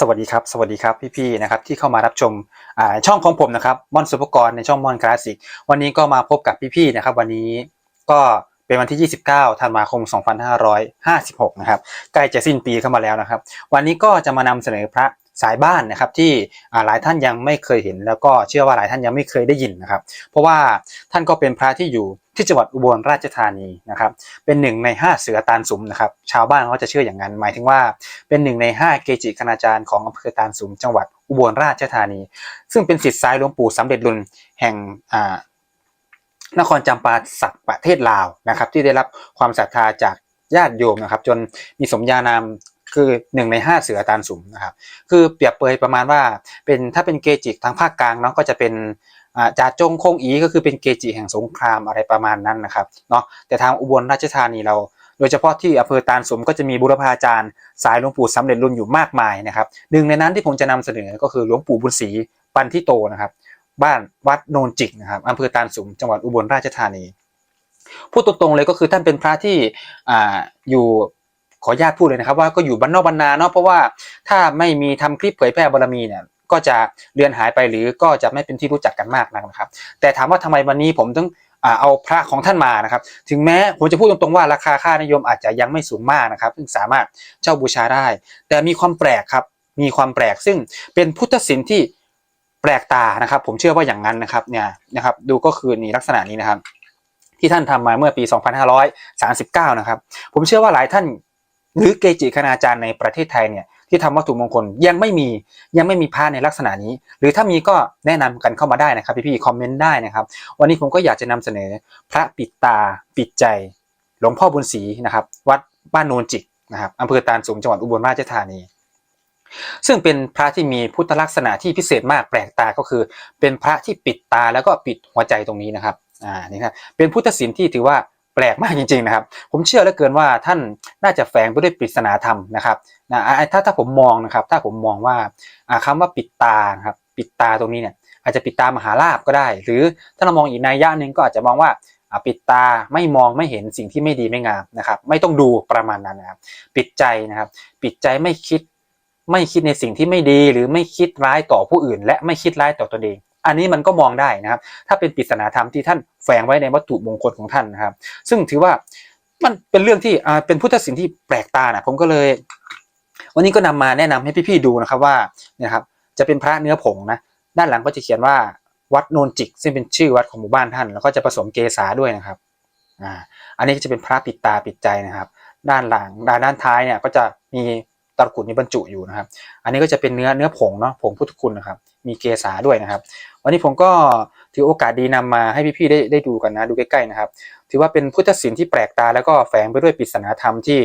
สวัสดีครับสวัสดีครับพี่ๆนะครับที่เข้ามารับชมช่องของผมนะครับม่อนสุภกรในช่องม่อนคลาสสิกวันนี้ก็มาพบกับพี่ๆนะครับ วันนี้ก็เป็นวันที่ 29 ธันวาคม 2556 นะครับใกล้จะสิ้นปีเข้ามาแล้วนะครับ วันนี้ก็จะมานำเสนอพระ สายบ้านนะครับที่หลายท่านยังไม่เคยเห็น แล้วก็เชื่อว่าหลายท่านยังไม่เคยได้ยินนะครับ เพราะว่าท่านก็เป็นพระที่อยู่ที่จังหวัดอุบลราชธานีนะครับ เป็นหนึ่งในห้าเสือตาลสุมนะครับ ชาวบ้านเขาจะเชื่ออย่างนั้น หมายถึงว่าเป็นหนึ่งในห้าเกจิคณาจารย์ของอำเภอตาลสุมจังหวัดอุบลราชธานี ซึ่งเป็นศิษย์ซ้ายหลวงปู่สำเร็จรุ่นแห่งนครจำปาสักประเทศลาวนะครับ ที่ได้รับความศรัทธาจากญาติโยมนะครับ จนมีสมญานาม คือหนึ่งในห้าเสือตาลสุมนะครับคือเปรียบเปรยประมาณว่าเป็นถ้าเป็นเกจิทางภาคกลางเนาะก็จะเป็นอ่าจ่าจงคงอีก็คือเป็นเกจิแห่งสงครามอะไรประมาณนั้นนะครับเนาะแต่ทางอุบลราชธานีเรา โดยเฉพาะที่อำเภอตาลสมก็จะมีบุรพาจารย์ สายหลวงปู่สำเร็จรุ่นอยู่มากมายนะครับหนึ่งในนั้นที่ผมจะนำเสนอก็คือหลวงปู่บุญศรีปันทิโตนะครับ บ้านวัดโนนจิกนะครับอำเภอตาลสุมจังหวัดอุบลราชธานีพูดตรงๆเลยก็คือท่านเป็นพระที่ออยู่ ขออนุญาตพูดเลยนะครับว่าก็อยู่บ้านนอกบ้านนาเนาะเพราะว่าถ้าไม่มีทำคลิปเผยแพร่บารมีเนี่ยก็จะเลือนหายไปหรือก็จะไม่เป็นที่รู้จักกันมากนักนะครับ แต่ถามว่าทำไมวันนี้ผมต้องเอาพระของท่านมานะครับ ถึงแม้ผมจะพูดตรงๆว่าราคาค่านิยมอาจจะยังไม่สูงมากนะครับ ซึ่งสามารถเช่าบูชาได้ แต่มีความแปลกครับมีความแปลกซึ่งเป็นพุทธศิลป์ที่แปลกตานะครับ ผมเชื่อว่าอย่างนั้นนะครับเนี่ยนะครับ ดูก็คือนี่ลักษณะนี้นะครับ ที่ท่านทำมาเมื่อปี 2539 นะครับ ผมเชื่อว่าหลายท่าน หรือเกจิคณาจารย์ในประเทศไทยเนี่ยที่ทำวัตถุมงคลยังไม่มียังไม่มีพระในลักษณะนี้ หรือถ้ามีก็แนะนำกันเข้ามาได้นะครับพี่ๆคอมเมนต์ได้นะครับ วันนี้ผมก็อยากจะนำเสนอพระปิดตาปิดใจหลวงพ่อบุญศรีนะครับ วัดบ้านโนนจิกนะครับอำเภอตาลสูงจังหวัดอุบลราชธานี ซึ่งเป็นพระที่มีพุทธลักษณะที่พิเศษมากแปลกตาก็คือ เป็นพระที่ปิดตาแล้วก็ปิดหัวใจตรงนี้นะครับอ่านี่ครับเป็นพุทธศิลป์ที่ถือว่า แปลกมากจริงๆนะครับ ผมเชื่อเหลือเกินว่าท่านน่าจะแฝงไปด้วยปริศนาธรรมนะครับนะถ้าถ้าผมมองนะครับ ถ้าผมมองว่าอ่าคำว่าปิดตาครับปิดตาตรงนี้เนี่ยอาจจะปิดตามหาลาบก็ได้ หรือถ้าเรามองอีกนัยยะหนึ่งก็อาจจะมองว่าอ่าปิดตาไม่มองไม่เห็นสิ่งที่ไม่ดีไม่งามนะครับ ไม่ต้องดูประมาณนั้นนะครับ ปิดใจนะครับ ปิดใจไม่คิดไม่คิดในสิ่งที่ไม่ดีหรือไม่คิดร้ายต่อผู้อื่น และไม่คิดร้ายต่อตนเอง อันนี้มันก็มองได้นะครับ ถ้าเป็นปริศนาธรรมที่ท่านแฝงไว้ในวัตถุมงคลของท่านนะครับ ซึ่งถือว่ามันเป็นเรื่องที่อ่าเป็นพุทธศิลป์ที่แปลกตานะผมก็เลย วันนี้ก็นำมาแนะนำให้พี่ๆดูนะครับว่าเนี่ยครับจะเป็นพระเนื้อผงนะด้านหลังก็จะเขียนว่าวัดโนนจิก ซึ่งเป็นชื่อวัดของหมู่บ้านท่าน แล้วก็จะผสมเกษาด้วยนะครับอ่าอันนี้ก็จะเป็นพระปิดตาปิดใจนะครับ ด้านหลังด้านด้านท้ายเนี่ยก็จะมี ตะกรุดนี้บรรจุอยู่นะครับ อันนี้ก็จะเป็นเนื้อเนื้อผงเนาะผงพุทธคุณนะครับ มีเกษาด้วยนะครับ วันนี้ผมก็ถือโอกาสดีนำมาให้พี่ๆได้ได้ดูกันนะดูใกล้ๆนะครับ ถือว่าเป็นพุทธศิลป์ที่แปลกตาแล้วก็แฝงไปด้วยปริศนาธรรมที่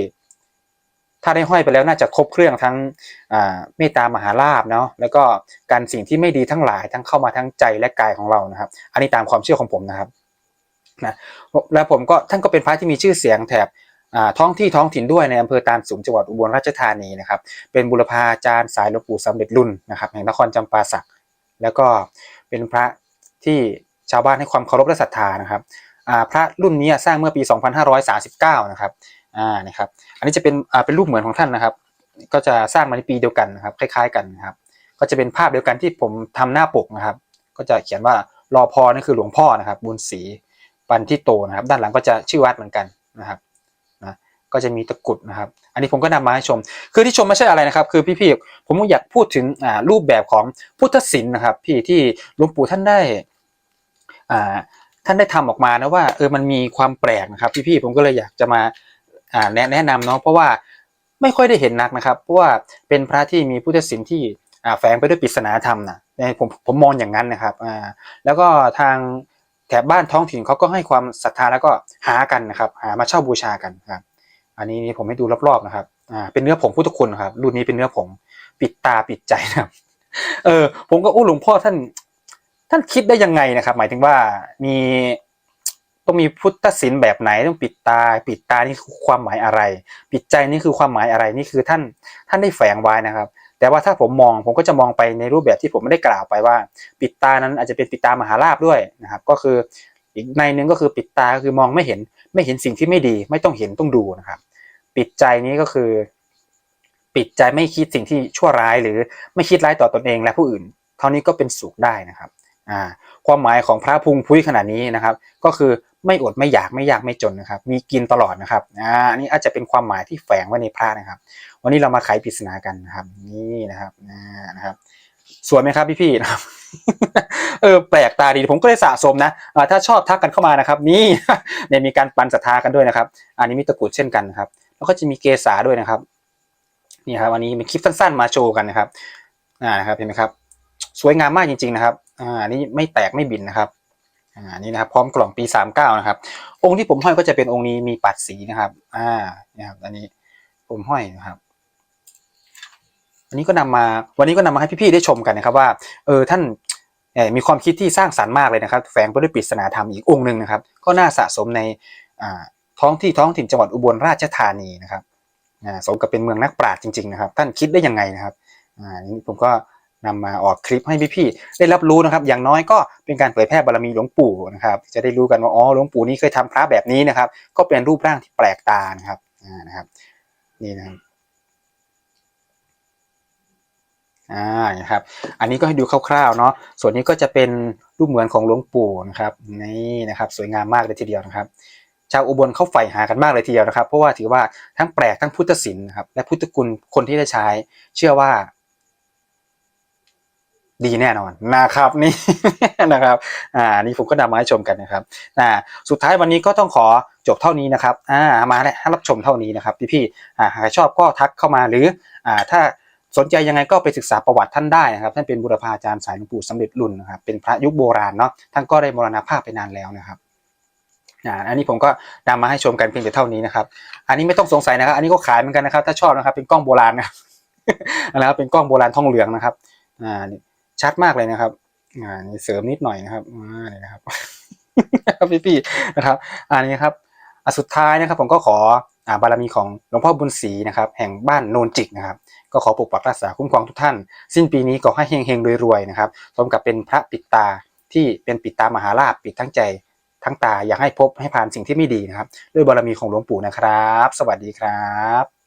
ถ้าได้ห้อยไปแล้วน่าจะครบเครื่องทั้งเมตตามหาลาภเนาะแล้วก็การสิ่งที่ไม่ดีทั้งหลายทั้งเข้ามาทั้งใจและกายของเรานะครับ อันนี้ตามความเชื่อของผมนะครับนะแล้วผมก็ท่านก็เป็นพระที่มีชื่อเสียงแถบ ท้องที่ท้องถิ่นด้วยในอำเภอตาลสูงจังหวัดอุบลราชธานีนะครับ เป็นบุรพาจารย์สายหลวงปู่สำเร็จรุ่นนะครับแห่งนครจำปาสัก แล้วก็เป็นพระที่ชาวบ้านให้ความเคารพและศรัทธานะครับพระรุ่นนี้สร้างเมื่อปี 2539 นะครับอ่านะครับ อันนี้จะเป็นอ่าเป็นรูปเหมือนของท่านนะครับ ก็จะสร้างมาในปีเดียวกันนะครับ คล้าย ๆ กันนะครับ ก็จะเป็นภาพเดียวกันที่ผมทำหน้าปกนะครับ ก็จะเขียนว่ารอพอนี่คือหลวงพ่อนะครับ บุญศรีปันทิโตนะครับ ด้านหลังก็จะชื่อวัดเหมือนกันนะครับ ก็จะมีตะกรุดนะครับ อันนี้ผมก็นำมาให้ชม คือที่ชมไม่ใช่อะไรนะครับ คือพี่ๆผมอยากพูดถึงรูปแบบของพุทธศิลป์นะครับ พี่ที่หลวงปู่ท่านได้ท่านได้ทำออกมานะว่าเออมันมีความแปลกนะครับ พี่ๆผมก็เลยอยากจะมาแนะแนะนำเนาะเพราะว่าไม่ค่อยได้เห็นนักนะครับ เพราะว่าเป็นพระที่มีพุทธศิลป์ที่แฝงไปด้วยปริศนาธรรมนะผมผมมองอย่างนั้นนะครับแล้วก็ทางแถบบ้านท้องถิ่นเขาก็ให้ความศรัทธาแล้วก็หากันนะครับ หามาเช่าบูชากันครับ อันนี้ผมให้ดูรอบๆนะครับ อ่า เป็นเนื้อผงพุทธคุณครับ รุ่นนี้เป็นเนื้อผงปิดตาปิดใจนะครับ เออ ผมก็โอ้หลวงพ่อท่าน ท่านคิดได้ยังไงนะครับ หมายถึงว่ามีต้องมีพุทธศิลป์แบบไหนต้องปิดตา ปิดตานี่คือความหมายอะไร ปิดใจนี่คือความหมายอะไรนี่คือท่านท่านได้แฝงไว้นะครับ แต่ว่าถ้าผมมองผมก็จะมองไปในรูปแบบที่ผมไม่ได้กล่าวไปว่า ปิดตานั้นอาจจะเป็นปิดตามหาลาภด้วยนะครับ ก็คืออีกในนึงก็คือปิดตาคือมองไม่เห็นไม่เห็นสิ่งที่ไม่ดี ไม่ต้องเห็นต้องดูนะครับ ปิดใจนี้ก็คือ ปิดใจไม่คิดสิ่งที่ชั่วร้ายหรือไม่คิดร้ายต่อตนเองและผู้อื่น เท่านี้ก็เป็นสุขได้นะครับความหมายของพระพุงพุ้ยขนาดนี้นะครับ ก็คือไม่อดไม่อยากไม่ยากไม่จนนะครับ มีกินตลอดนะครับอ่าอันนี้อาจจะเป็นความหมายที่แฝงไว้ในพระนะครับ วันนี้เรามาไขปริศนากันนะครับ นี่นะครับนะครับสวยไหมครับพี่ๆนะครับเออแปลกตาดีผมก็เลยสะสมนะถ้าชอบทักกันเข้ามานะครับ นี่เนี่ยมีการปันศรัทธากันด้วยนะครับ อันนี้มีตะกุดเช่นกันครับ แล้วก็จะมีเกษาด้วยนะครับนี่ครับวันนี้เป็นคลิปสั้นๆมาโชว์กันนะครับอ่านะครับเห็นไหมครับ สวยงามมากจริง ๆนะครับอ่านี่ไม่แตกไม่บินนะครับอ่านี่นะครับพร้อมกล่องปีสามเก้านะครับ องค์ที่ผมห้อยก็จะเป็นองค์นี้มีปัดสีนะครับอ่านี่ครับอันนี้ผมห้อยนะครับวันนี้ก็นำมาวันนี้ก็นำมาให้พี่ๆได้ชมกันนะครับว่าเออท่านเออมีความคิดที่สร้างสรรค์มากเลยนะครับ แฝงไปด้วยปริศนาธรรมอีกองค์หนึ่งนะครับ ก็น่าสะสมในอ่า ท้องที่ท้องถิ่นจังหวัดอุบลราชธานีนะครับสมกับเป็นเมืองนักปราชญ์จริงๆนะครับ ท่านคิดได้ยังไงนะครับอ่านี่ผมก็นำมาออกคลิปให้พี่ๆได้รับรู้นะครับ อย่างน้อยก็เป็นการเผยแพร่บารมีหลวงปู่นะครับ จะได้รู้กันว่าอ๋อหลวงปู่นี้เคยทำพระแบบนี้นะครับ ก็เป็นรูปร่างที่แปลกตานะครับนะครับ นี่นะครับอ่านะครับ อันนี้ก็ให้ดูคร่าวๆเนาะส่วนนี้ก็จะเป็นรูปเหมือนของหลวงปู่นะครับนี่นะครับ สวยงามมากเลยทีเดียวนะครับ ชาวอุบลเขาใฝ่หากันมากเลยทีเดียวนะครับ เพราะว่าถือว่าทั้งแปลกทั้งพุทธศิลป์นะครับและพุทธคุณคนที่ได้ใช้ เชื่อว่า ดีแน่นอนนะครับนี่นะครับ อ่า นี่ผมก็นำมาให้ชมกันนะครับอ่าสุดท้ายวันนี้ก็ต้องขอจบเท่านี้นะครับ อ่ามาแล้วรับชมเท่านี้นะครับพี่ๆอ่าหากชอบก็ทักเข้ามาหรือ อ่า ถ้าสนใจยังไงก็ไปศึกษาประวัติท่านได้นะครับ ท่านเป็นบุรพาจารย์สายหลวงปู่สำเร็จรุ่นนะครับเป็นพระยุคโบราณเนาะท่านก็ได้มรณภาพไปนานแล้วนะครับ อ่าอันนี้ผมก็นำมาให้ชมกันเพียงแต่เท่านี้นะครับ อันนี้ไม่ต้องสงสัยนะครับ อันนี้ก็ขายเหมือนกันนะครับ ถ้าชอบนะครับ เป็นกล้องโบราณนะครับนะครับเป็นกล้องโบราณทองเหลืองนะครับ อ่านี่ชัดมากเลยนะครับอ่านี่เสริมนิดหน่อยนะครับอ่านี่นะครับพี่ๆนะครับ อันนี้ครับอะสุดท้ายนะครับ ผมก็ขออ่าบารมีของหลวงพ่อบุญศรีนะครับ แห่งบ้านโนนจิกนะครับ ก็ขอปกปักรักษาคุ้มครองทุกท่าน สิ้นปีนี้ก็ให้เฮงๆรวยๆนะครับสมกับเป็นพระปิดตาที่เป็นปิดตามหาลาภปิดทั้งใจ ทั้งตาอยากให้พบให้ผ่านสิ่งที่ไม่ดีนะครับ ด้วยบารมีของหลวงปู่นะครับ สวัสดีครับ